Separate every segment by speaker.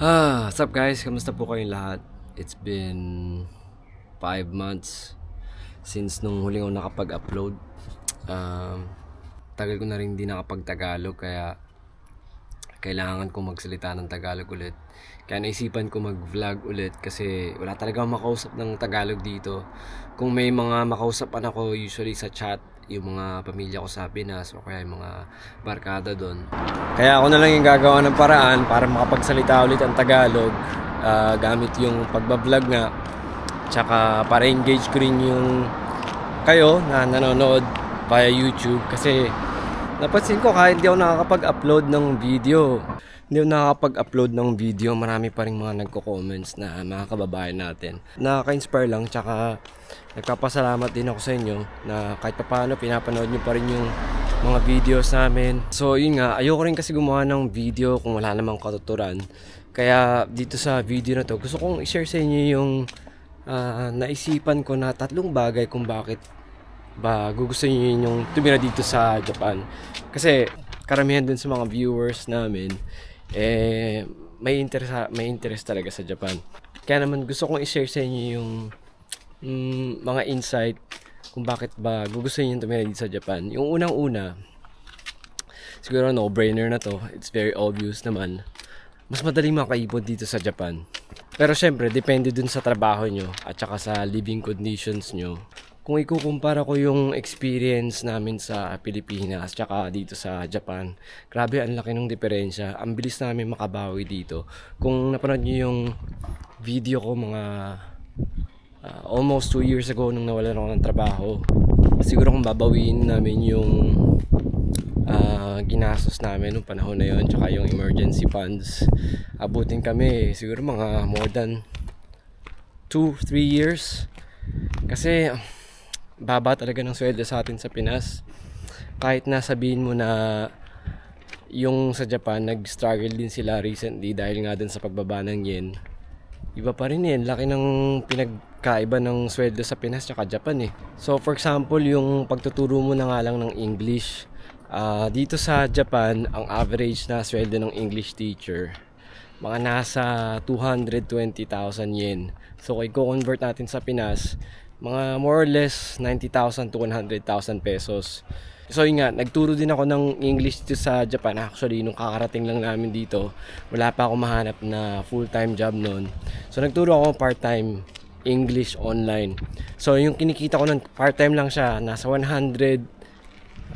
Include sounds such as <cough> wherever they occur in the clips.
Speaker 1: Ah, what's up guys? Kamusta po kayong lahat? It's been 5 months since nung huling ako nakapag-upload. Um, tagal ko na rin hindi nakapag-Tagalog kaya kailangan ko magsalita ng Tagalog ulit. Kaya naisipan ko mag-vlog ulit kasi wala talaga makausap ng Tagalog dito. Kung may mga makausapan ako usually sa chat, yung mga pamilya ko sa Pinas o kaya yung mga barkada doon. Kaya ako na lang yung gagawa ng paraan para makapagsalita ulit ang Tagalog ah, gamit yung pagbablog nga. Tsaka para engage ko rin yung kayo na nanonood via YouTube kasi napansin ko kahit di ako nakakapag-upload ng video hindi nakakapag-upload ng video. Marami pa rin mga nagko-comments na mga kababayan natin. Nakaka-inspire lang tsaka nagpapasalamat din ako sa inyo na kahit pa paano pinapanood nyo pa rin yung mga videos namin. So yun nga ayoko rin kasi gumawa ng video kung wala namang katuturan. Kaya dito sa video na to gusto kong i-share sa inyo yung ah, naisipan ko na tatlong bagay kung bakit ba gugustuhin niyo yung tumira dito sa Japan. Kasi karamihan dun sa mga viewers namin eh may interest may interest talaga sa Japan. Kaya naman gusto kong i-share sa inyo yung mm, mga insight kung bakit ba gugustuhin niyo tumira dito sa Japan. Yung unang-una siguro no-brainer na to. It's very obvious naman. Mas madaling makaipon dito sa Japan. Pero syempre, depende dun sa trabaho nyo at saka sa living conditions nyo. Kung ikukumpara ko yung experience namin sa Pilipinas tsaka dito sa Japan, grabe ang laki ng diferensya. Ang bilis namin makabawi dito. Kung napanood nyo yung video ko mga ah, almost 2 years ago nung nawalan ako ng trabaho, siguro kung babawiin namin yung ah, ginastos namin nung panahon na yon tsaka yung emergency funds abutin kami siguro mga more than 2-3 years kasi baba talaga ng sweldo sa atin sa Pinas. Kahit na sabihin mo na yung sa Japan nag-struggle din sila recently dahil nga dun sa pagbaba ng yen. Iba pa rin yan laki ng pinagkaiba ng sweldo sa Pinas at Japan eh. So for example yung pagtuturo mo na nga lang ng English Ah, dito sa Japan ang average na sweldo ng English teacher mga nasa 220,000 yen. So kung i-convert natin sa Pinas mga more or less 90,000 to 100,000 pesos So yun nga, nagturo din ako ng English dito sa Japan. Actually, nung kakarating lang namin dito, wala pa ako mahanap na full-time job noon. So nagturo ako part-time English online. So yung kinikita ko ng part-time lang siya, nasa 100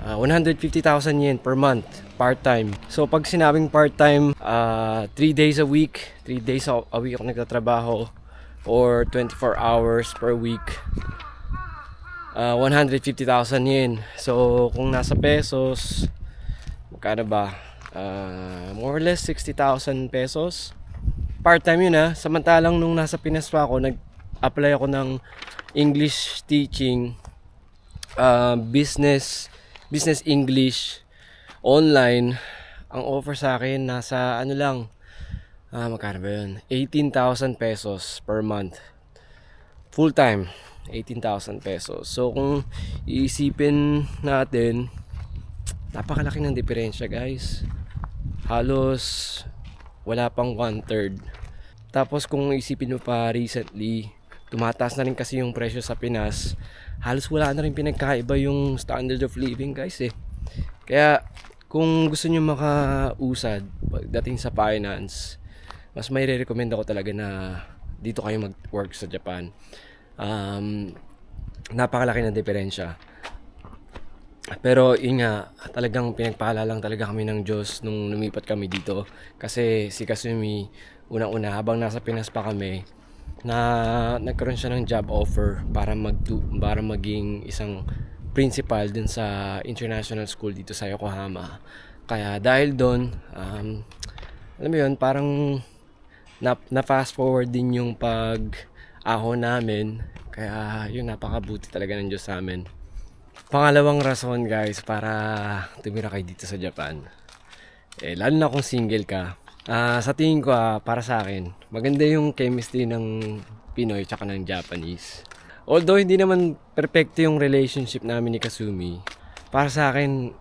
Speaker 1: Ah, 150,000 yen per month, part-time. So pag sinabing part-time, 3 days a week, 3 days a week ako nagtatrabaho or 24 hours per week. ah, 150,000 yen. So kung nasa pesos, magkano ba? Ah, more or less 60,000 pesos. Part-time yun ha. Samantalang nung nasa Pinas pa ako, nag-apply ako ng English teaching, ah, business business English online ang offer sa akin nasa ano lang ah magkano ba yun? 18,000 pesos per month. Full time 18,000 pesos. So kung iisipin natin napakalaki ng diferensya guys. Halos wala pang one third tapos kung isipin mo pa recently tumataas na rin kasi yung presyo sa Pinas. Halos wala na rin pinagkaiba yung standard of living guys eh. Kaya kung gusto nyo makausad pagdating sa finance mas may re-recommend ako talaga na dito kayo mag-work sa Japan um, napakalaki ng diferensya pero yun nga, talagang pinagpala lang talaga kami ng Diyos nung lumipat kami dito. Kasi si Kasumi, unang-una, habang nasa Pinas pa kami, na nagkaroon siya ng job offer para mag para maging isang principal din sa international school dito sa Yokohama. Kaya dahil doon, um, alam mo yun, parang na, na fast forward din yung pag ahon namin. Kaya yun, napakabuti talaga ng Diyos sa amin. Pangalawang rason guys para tumira kayo dito sa Japan. Eh, lalo na kung single ka. Ah, sa tingin ko ah, para sa akin, maganda yung chemistry ng Pinoy tsaka ng Japanese. Although hindi naman perfecto yung relationship namin ni Kasumi, para sa akin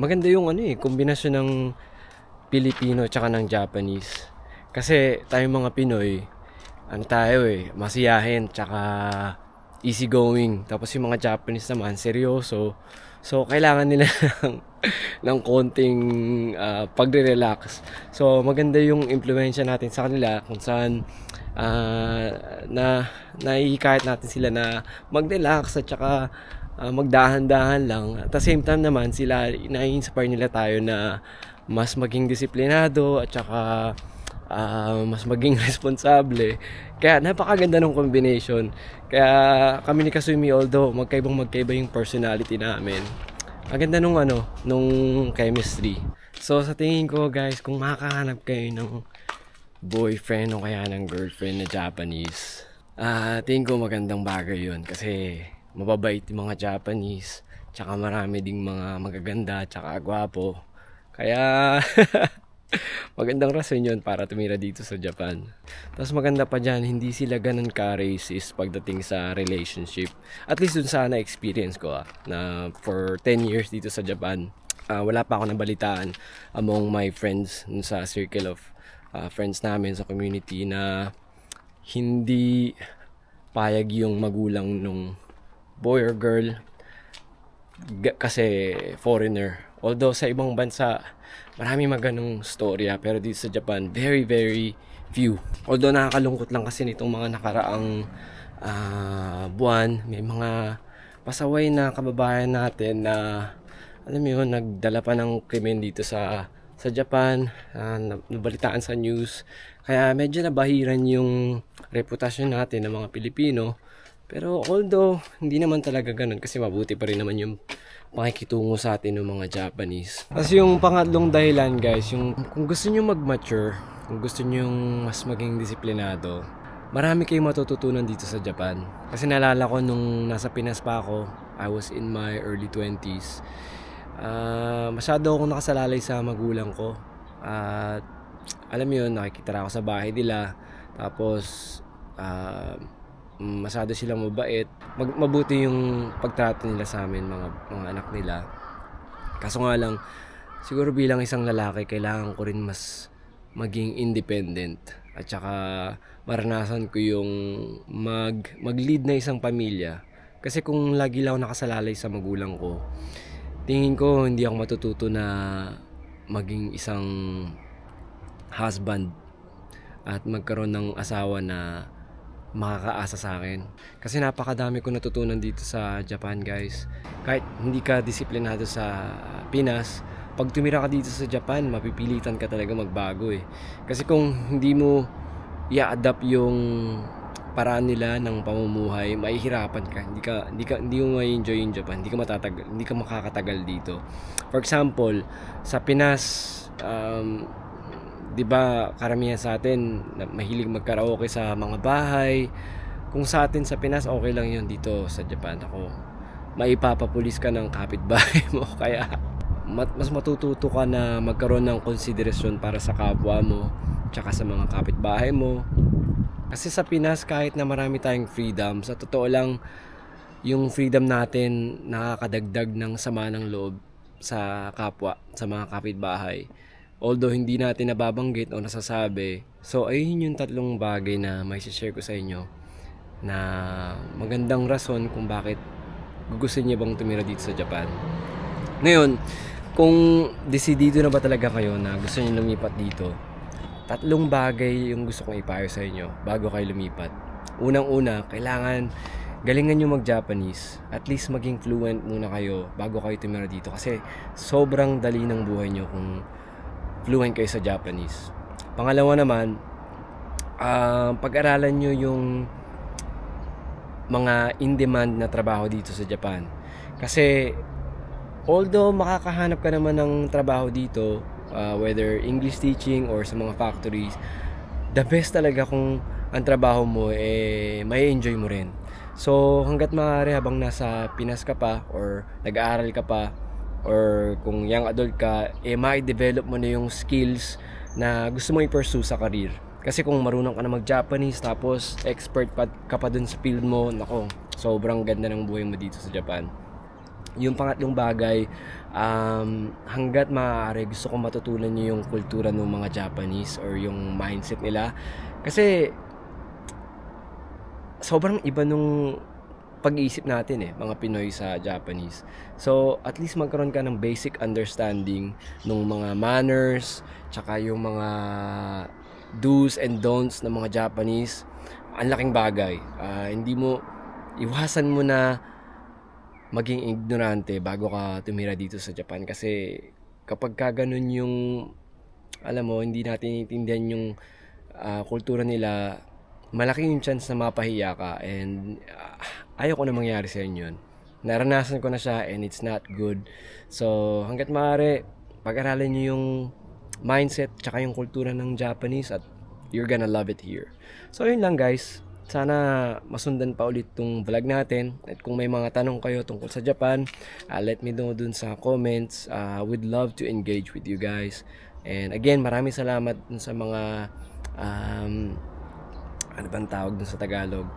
Speaker 1: maganda yung ano eh, kombinasyon ng Pilipino tsaka ng Japanese. Kasi tayong mga Pinoy, ano tayo eh, masiyahin, tsaka easygoing. Tapos yung mga Japanese naman, seryoso. So, kailangan nila <laughs> ng, ng konting ah, pagre-relax. So, maganda yung impluensya natin sa kanila kung saan ah, na naihikayat natin sila na mag-relax at saka ah, magdahan-dahan lang. At the same time naman, sila, na-inspire nila tayo na mas maging disiplinado at saka ah, mas maging <laughs> responsable. Kaya napakaganda ng combination. Kaya kami ni Kasumi, although magkaibang magkaiba yung personality namin, ang ganda nung ano, nung chemistry. So sa tingin ko guys, kung makakahanap kayo ng boyfriend o kaya ng girlfriend na Japanese, ah tingin ko magandang bagay yun kasi mababait yung mga Japanese, tsaka marami ding mga magaganda, tsaka gwapo. Kaya <laughs> <laughs> magandang rason yun para tumira dito sa Japan. Tapos maganda pa dyan, hindi sila ganun ka-racist pagdating sa relationship. At least dun sa na-experience ko ah, na for 10 years dito sa Japan, ah, wala pa ako nabalitaan among my friends sa circle of ah, friends namin sa community na hindi payag yung magulang nung boy or girl kasi foreigner. Although sa ibang bansa, marami maganong storya. Pero dito sa Japan, very, very few. Although nakakalungkot lang kasi nitong mga nakaraang ah, buwan, may mga pasaway na kababayan natin na alam mo nagdala pa ng krimen dito sa sa Japan, na- nabalitaan sa news. Kaya medyo nabahiran yung reputasyon natin ng mga Pilipino. Pero although, hindi naman talaga ganun kasi mabuti pa rin naman yung pakikitungo sa atin ng mga Japanese. Tapos yung pangatlong dahilan guys, yung kung gusto nyo mag-mature, kung gusto nyo mas maging disiplinado, marami kayong matututunan dito sa Japan. Kasi naalala ko nung nasa Pinas pa ako, I was in my early 20s. Ah, masyado akong nakasalalay sa magulang ko. At alam mo yun, nakikita ako sa bahay nila. Tapos, mm, masyado silang mabait. Mag- mabuti yung pagtrato nila sa amin, mga, mga anak nila. Kaso nga lang, siguro bilang isang lalaki, kailangan ko rin mas maging independent. At saka maranasan ko yung mag, mag-lead na isang pamilya. Kasi kung lagi lang ako nakasalalay sa magulang ko, tingin ko hindi ako matututo na maging isang husband at magkaroon ng asawa na makakaasa sa akin. Kasi napakadami ko natutunan dito sa Japan, guys. Kahit hindi ka disiplinado sa Pinas, pag tumira ka dito sa Japan, mapipilitan ka talaga magbago eh. Kasi kung hindi mo i-adapt yung paraan nila ng pamumuhay, mahihirapan ka. Hindi ka hindi ka hindi mo ma-enjoy yung Japan. Hindi ka matatagal, hindi ka makakatagal dito. For example, sa Pinas, um, 'di ba karamihan sa atin mahilig magkaraoke sa mga bahay. Kung sa atin sa Pinas okay lang 'yun dito sa Japan ako. Maipapapulis ka ng kapitbahay <laughs> mo kaya mas matututo ka na magkaroon ng konsiderasyon para sa kapwa mo tsaka sa mga kapitbahay mo. Kasi sa Pinas kahit na marami tayong freedom, sa totoo lang yung freedom natin nakakadagdag ng sama ng loob sa kapwa, sa mga kapitbahay. Although hindi natin nababanggit o nasasabi. So ayun yung tatlong bagay na may share ko sa inyo na magandang rason kung bakit gugustuhin niyo bang tumira dito sa Japan. Ngayon, kung desidido na ba talaga kayo na gusto niyo lumipat dito, tatlong bagay yung gusto kong ipayo sa inyo bago kayo lumipat. Unang-una, kailangan galingan nyo mag-Japanese. At least maging fluent muna kayo bago kayo tumira dito. Kasi sobrang dali ng buhay nyo kung fluent kayo sa Japanese. Pangalawa naman, ah, pag-aralan nyo yung mga in-demand na trabaho dito sa Japan. Kasi although makakahanap ka naman ng trabaho dito, uh, whether English teaching or sa mga factories, the best talaga kung ang trabaho mo eh may enjoy mo rin. So hanggat maaari habang nasa Pinas ka pa or nag-aaral ka pa or kung young adult ka, eh ma-develop mo na yung skills na gusto mo i-pursue sa career. Kasi kung marunong ka na mag-Japanese tapos expert pa ka pa dun sa field mo, nako, sobrang ganda ng buhay mo dito sa Japan. yung pangatlong bagay, um, hanggat maaari gusto ko matutunan nyo yung kultura ng mga Japanese or yung mindset nila. Kasi sobrang iba nung pag-iisip natin eh, mga Pinoy sa Japanese. So, at least magkaroon ka ng basic understanding ng mga manners, tsaka yung mga do's and don'ts ng mga Japanese. Ang laking bagay. Ah, hindi mo, iwasan mo na maging ignorante bago ka tumira dito sa Japan. Kasi kapag ka ganun yung, alam mo, hindi natin intindihan yung ah, kultura nila, malaki yung chance na mapahiya ka and ah, ayaw ko na mangyari sa inyo yun. Naranasan ko na siya and it's not good. So, hanggat maaari, pag-aralan nyo yung mindset tsaka yung kultura ng Japanese at you're gonna love it here. So, yun lang guys. Sana masundan pa ulit tong vlog natin. At kung may mga tanong kayo tungkol sa Japan, ah, let me know dun sa comments. Ah, would love to engage with you guys. And again, maraming salamat dun sa mga um, ano bang tawag dun sa Tagalog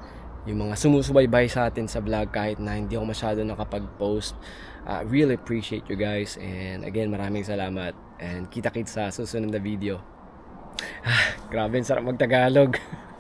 Speaker 1: yung mga sumusubaybay sa atin sa vlog kahit na hindi ako masyado nakapag-post. Uh, really appreciate you guys. And again maraming salamat. And kita kits sa susunod na video. <sighs> Ah, grabe sarap mag Tagalog <laughs>